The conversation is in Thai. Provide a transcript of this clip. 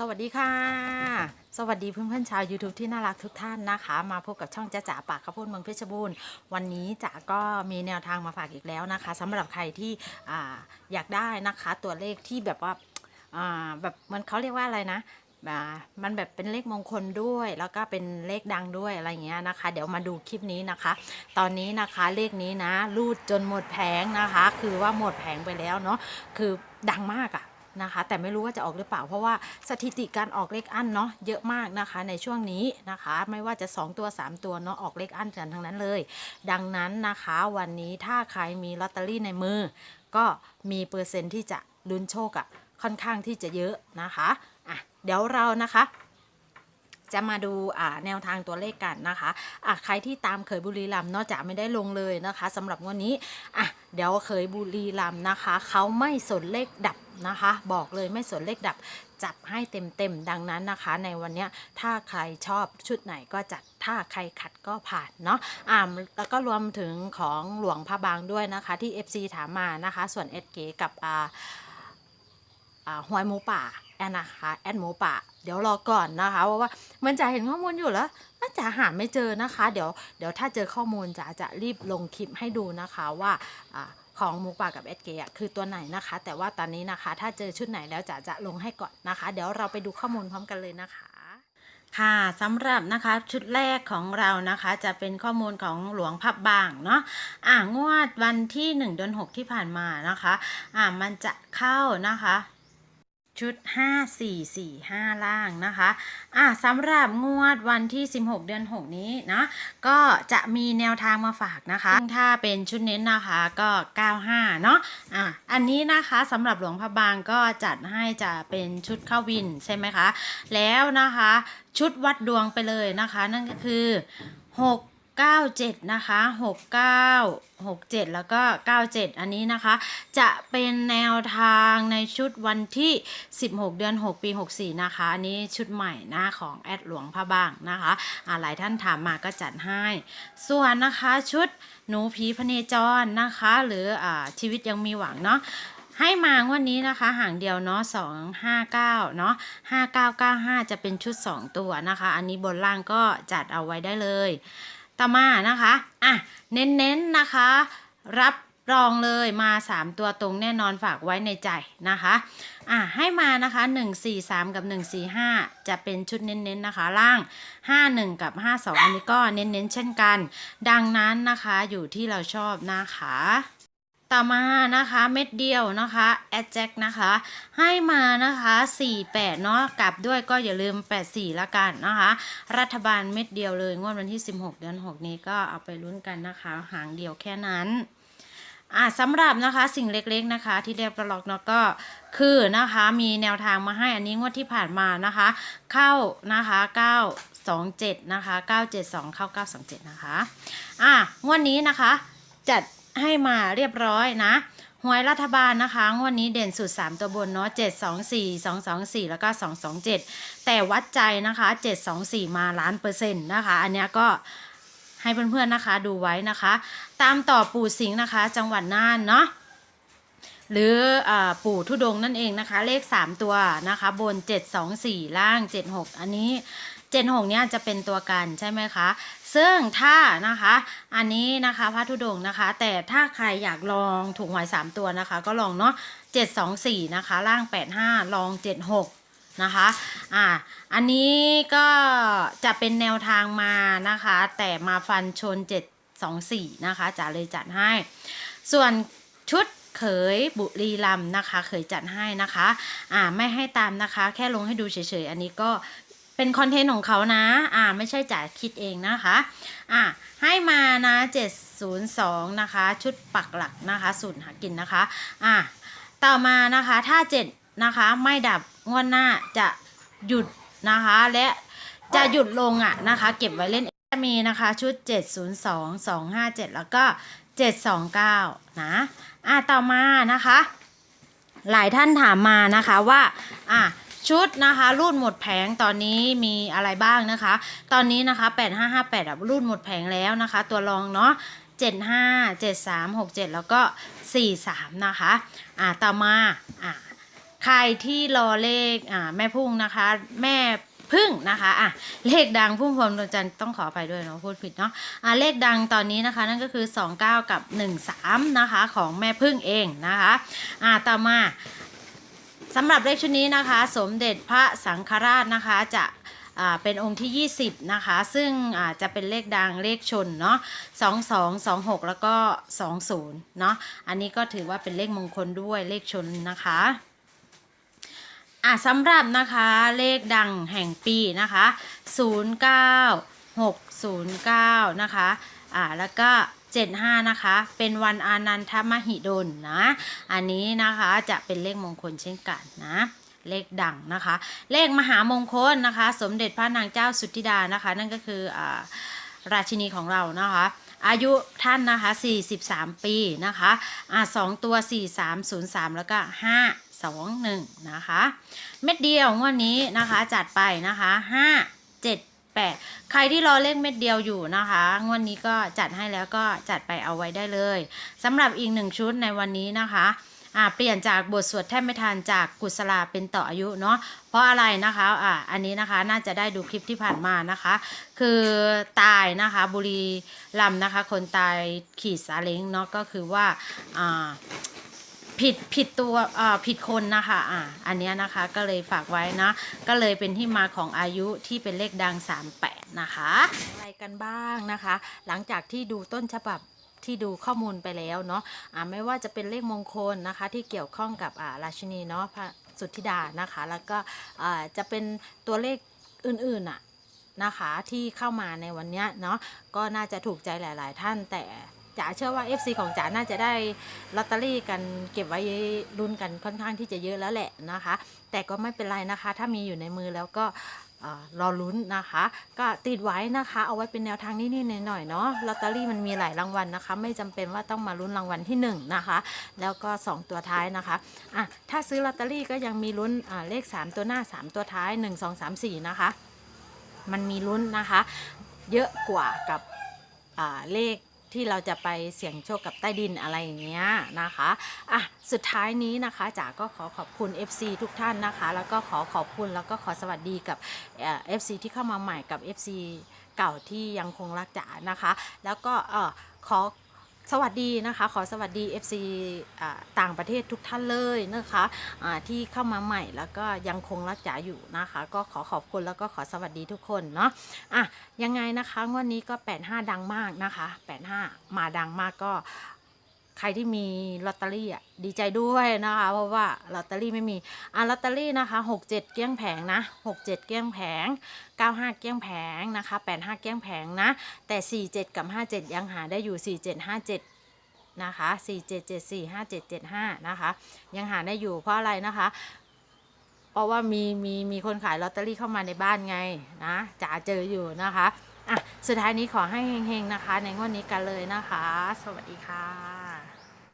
สวัสดีค่ะ สวัสดีเพื่อนๆชาว YouTube ที่น่ารักทุกท่านนะคะ มาพบกับช่องจ้าจ๋าปากข้าวโพดเมืองเพชรบูรณ์วันนี้จ๋าก็มีแนวทางมาฝากอีกแล้วนะคะสำหรับใครที่ออยากได้นะคะตัวเลขที่แบบว่าแบบมันเขาเรียกว่าอะไรนะมันแบบเป็นเลขมงคลด้วย แล้วก็เป็นเลขดังด้วยอะไรเงี้ยนะคะ เดี๋ยวมาดูคลิปนี้นะคะ ตอนนี้นะคะเลขนี้นะรูดจนหมดแผงนะคะ คือว่าหมดแผงไปแล้วเนาะคือดังมากอะ นะคะ แต่ไม่รู้ว่าจะออกหรือเปล่า เพราะว่าสถิติการออกเลขอั้นเนาะเยอะมากนะคะ ในช่วงนี้นะคะ ไม่ว่าจะ 2 ตัว 3 ตัวเนาะออกเลขอั้นกันทั้งนั้นเลย ดังนั้นนะคะวันนี้ถ้าใครมีลอตเตอรี่ในมือ ก็มีเปอร์เซ็นต์ที่จะลุ้นโชคอะค่อนข้างที่จะเยอะนะคะอะเดี๋ยวเรานะคะจะมาดูอ่าแนวทางตัวเลขกันนะคะอะใครที่ตามเคยบุรีรัมย์เนอกจากไม่ได้ลงเลยนะคะสำหรับงวันนี้อะเดี๋ยวเคยบุรีรัมนะคะ เขาไม่สนเลขดับ นะคะ บอกเลยไม่สนเลขดับจับให้เต็มๆ ดังนั้นนะคะ ในวันนี้ถ้าใครชอบชุดไหนก็จัดถ้าใครขัดก็ผ่านเนาะอ่าแล้วก็รวมถึงของหลวงพระบางด้วยนะคะ ที่ FC ถามมานะคะ ส่วน SK กับอ่าอ่าหวยหมูป่าแอนนะคะแอนหมูป่าเดี๋ยวรอก่อนนะคะเพราะว่ามันจะเห็นข้อมูลอยู่แล้วน่าจะหาไม่เจอนะคะ เดี๋ยวเดี๋ยวถ้าเจอข้อมูลจะจะรีบลงคลิปให้ดูนะคะว่าอ่า ของหมูป่ากับเอสเกะคือตัวไหนนะคะ แต่ว่าตอนนี้นะคะ ถ้าเจอชุดไหนแล้วจะจะลงให้ก่อนนะคะ เดี๋ยวเราไปดูข้อมูลพร้อมกันเลยนะคะค่ะสำหรับนะคะชุดแรกของเรานะคะจะเป็นข้อมูลของหลวงพับบางเนาะอ่างวดวันที่1เดือน6ที่ผ่านมานะคะอ่ามันจะเข้านะคะ ชุด 5 4 4 5 ล่างนะคะ อะสำหรับงวดวันที่ 16 เดือน 6 นี้นะ ก็จะมีแนวทางมาฝากนะคะถ้าเป็นชุดเน้นนะคะก็ 95 เนาะอะอันนี้นะคะสำหรับหลวงพระบางก็จัดให้จะเป็นชุดเข้าวินใช่ไหมคะ แล้วนะคะชุดวัดดวงไปเลยนะคะ นั่นก็คือ 6 97 นะคะ 69 67 แล้วก็ 97 อันนี้นะคะ จะเป็นแนวทางในชุดวันที่ 16 เดือน 6 ปี 64 นะคะ อันนี้ชุดใหม่นะของแอดหลวงพระบางนะคะอ่าหลายท่านถามมาก็จัดให้ ส่วนนะคะชุดหนูผีพเนจรนะคะ หรืออ่าชีวิตยังมีหวังเนาะให้มางวันนี้นะคะห่างเดียวเนาะ259เนาะ5995จะเป็นชุด2ตัวนะคะ อันนี้บนล่างก็จัดเอาไว้ได้เลย ตามานะคะอะเน้นๆนะคะ รับรองเลยมา 3 ตัวตรงแน่นอนฝากไว้ในใจนะคะอะให้มานะคะ 143 กับ 145 จะเป็นชุดเน้นๆนะคะ ล่าง 51 กับ 52 อันนี้ก็เน้นๆเช่นกัน ดังนั้นนะคะอยู่ที่เราชอบนะคะ ต่อมานะคะเม็ดเดียวนะคะแอดแจ็คนะคะ ให้มานะคะ 48 เนาะกลับด้วยก็อย่าลืม 84 ละกันนะคะ รัฐบาลเม็ดเดียวเลยงวดวันที่ 16 เดือน 6 นี้ก็เอาไปลุ้นกันนะคะ หางเดียวแค่นั้นอะสำหรับนะคะสิ่งเล็กๆนะคะ ที่เรียบร้อยเนาะก็คือนะคะมีแนวทางมาให้อันนี้งวดที่ผ่านมานะคะ เข้านะคะ927นะคะ972เข้า927นะคะอะงวดนี้นะคะจัด ให้มาเรียบร้อยนะหวยรัฐบาลนะคะงวดนี้เด่นสุด 3 ตัวบนเนาะ7 2 4 2 2 4 แล้วก็ 2 2 7 แต่วัดใจนะคะ 7 2 4 มาล้านเปอร์เซ็นต์นะคะ อันนี้ก็ให้เพื่อนๆนะคะดูไว้นะคะ ตามต่อปู่สิงห์นะคะ จังหวัดน่านเนาะหรืออปู่ทุดงนั่นเองนะคะ เลข 3 ตัวนะคะ บน 724 ล่าง 76 อันนี้ 76เนี่ยจะเป็นตัวกันใช่ไหมคะ ซึ่งถ้านะคะอันนี้นะคะพระธุดงนะคะ แต่ถ้าใครอยากลองถูกหวย3ตัวนะคะ ก็ลองเนาะ724นะคะ ล่าง85ลอง76นะคะ อ่า อันนี้ก็จะเป็นแนวทางมานะคะ แต่มาฟันชน 724 นะคะจะเลยจัดให้ ส่วนชุดเขยบุรีรัมย์นะคะเคยจัดให้นะคะ อ่า ไม่ให้ตามนะคะ แค่ลงให้ดูเฉยๆ อันนี้ก็ เป็นคอนเทนต์ของเขานะ อ่า ไม่ใช่จ๋าคิดเองนะคะ อ่า ให้มานะ 702 นะคะ ชุดปักหลักนะคะสูตรหากินนะคะ อ่า ต่อมานะคะ ถ้า 7 นะคะ ไม่ดับงวดหน้าจะหยุดนะคะ และจะหยุดลงอะนะคะ เก็บไว้เล่นจะมีนะคะชุด 702 257 แล้วก็ 729 นะ อะต่อมานะคะ หลายท่านถามมานะคะว่า อะ ชุดนะคะรูดหมดแผงตอนนี้มีอะไรบ้างนะคะ ตอนนี้นะคะ 8558อะรูดหมดแผงแล้วนะคะ ตัวรองเนาะ75 73 67 แล้วก็ 43 นะคะอะต่อมาอะใครที่รอเลขอ่าแม่พุ่งนะคะ แม่พึ่งนะคะอะเลขดังพุ่งพวงดวงจันทร์ต้องขอไปด้วยเนาะพูดผิดเนาะอะเลขดังตอนนี้นะคะ นั่นก็คือ 29 กับ 13 นะคะ ของแม่พึ่งเองนะคะอะต่อมา สำหรับเลขชุดนี้นะคะ สมเด็จพระสังฆราชนะคะจะเป็นองค์ที่ 20 นะคะ ซึ่งจะเป็นเลขดังเลขชนเนาะ22 26 แล้วก็ 20 เนาะอันนี้ก็ถือว่าเป็นเลขมงคลด้วยเลขชนนะคะอะสำหรับนะคะเลขดังแห่งปีนะคะ 09609 นะคะอ่าแล้วก็ 75 นะคะ เป็นวันอานันทมหิดลนะ อันนี้นะคะจะเป็นเลขมงคลเช่นกันนะเลขดังนะคะ เลขมหามงคลนะคะ สมเด็จพระนางเจ้าสุทธิดานะคะ นั่นก็คืออราชินีของเรานะคะ อายุท่านนะคะ 43 ปีนะคะอ่าสองตัว 4303 แล้วก็ 521 นะคะ เม็ดเดียวงวดนี้นะคะจัดไปนะคะห้า แปดใครที่รอเลขเม็ดเดียวอยู่นะคะ งวดนี้ก็จัดให้แล้วก็จัดไปเอาไว้ได้เลยสำหรับอีกหนึ่งชุดในวันนี้นะคะอ่าเปลี่ยนจากบทสวดแทบไม่ทันจากกุศลาเป็นต่ออายุเนาะเพราะอะไรนะคะอ่าอันนี้นะคะน่าจะได้ดูคลิปที่ผ่านมานะคะ คือตายนะคะบุรีลำนะคะ คนตายขี่ซาเล้งเนาะก็คือว่าอ่า ผิดผิดตัวอ่าผิดคนนะคะอ่าอันเนี้ยนะคะก็เลยฝากไว้นะก็เลยเป็นที่มาของอายุที่เป็นเลขดัง 38 นะคะอะไรกันบ้างนะคะ หลังจากที่ดูต้นฉบับที่ดูข้อมูลไปแล้วเนาะอ่าไม่ว่าจะเป็นเลขมงคลนะคะ ที่เกี่ยวข้องกับอ่าราชินีเนาะพระสุทธิดานะคะ แล้วก็อ่าจะเป็นตัวเลขอื่นๆอะนะคะที่เข้ามาในวันนี้เนาะก็น่าจะถูกใจหลาย ๆ ท่านแต่ จ๋าเชื่อว่า FC ของจ๋าน่าจะได้ลอตเตอรี่กันเก็บไว้รุ่นกันค่อนข้างที่จะเยอะแล้วแหละนะคะ แต่ก็ไม่เป็นไรนะคะ ถ้ามีอยู่ในมือแล้วก็รอลุ้นนะคะ ก็ติดไว้นะคะ เอาไว้เป็นแนวทางนิดๆหน่อยๆเนาะลอตเตอรี่มันมีหลายรางวัลนะคะ ไม่จำเป็นว่าต้องมาลุ้นรางวัลที่หนึ่งนะคะ แล้วก็สองตัวท้ายนะคะอะถ้าซื้อลอตเตอรี่ก็ยังมีลุ้นเลขสามตัวหน้าสามตัวท้ายหนึ่งสองสามสี่นะคะ มันมีลุ้นนะคะ เยอะกว่ากับเลข ที่เราจะไปเสี่ยงโชคกับใต้ดินอะไรอย่างเงี้ยนะคะอะสุดท้ายนี้นะคะจ๋าก็ขอขอบคุณ FC ทุกท่านนะคะ แล้วก็ขอขอบคุณแล้วก็ขอสวัสดีกับเอ่อ FC ที่เข้ามาใหม่กับ FC เก่าที่ยังคงรักจ๋านะคะ แล้วก็เออขอ สวัสดีนะคะ ขอสวัสดี FC ต่างประเทศทุกท่านเลยนะคะะที่เข้ามาใหม่แล้วก็ยังคงรักจ๋าอยู่นะคะ ก็ขอขอบคุณแล้วก็ขอสวัสดีทุกคนเนาะอะยังไงนะคะงวดนี้ก็ 85 ดังมากนะคะ 85 มาดังมากก็ ใครที่มีลอตเตอรี่อะดีใจด้วยนะคะ เพราะว่าลอตเตอรี่ไม่มีอะลอตเตอรี่นะคะ 67 เกลี้ยงแผงนะ 67 เกลี้ยงแผง 95 เกลี้ยงแผงนะคะ 85 เกลี้ยงแผงนะ แต่ 47 กับ 57 ยังหาได้อยู่ 4757นะคะ4774 5775 นะคะ ยังหาได้อยู่เพราะอะไรนะคะ เพราะว่ามีมีมีคนขายลอตเตอรี่เข้ามาในบ้านไงนะจ๋าเจออยู่นะคะ อะ สุดท้ายนี้ขอให้เฮงๆนะคะ ในงวดนี้กันเลยนะคะ สวัสดีค่ะ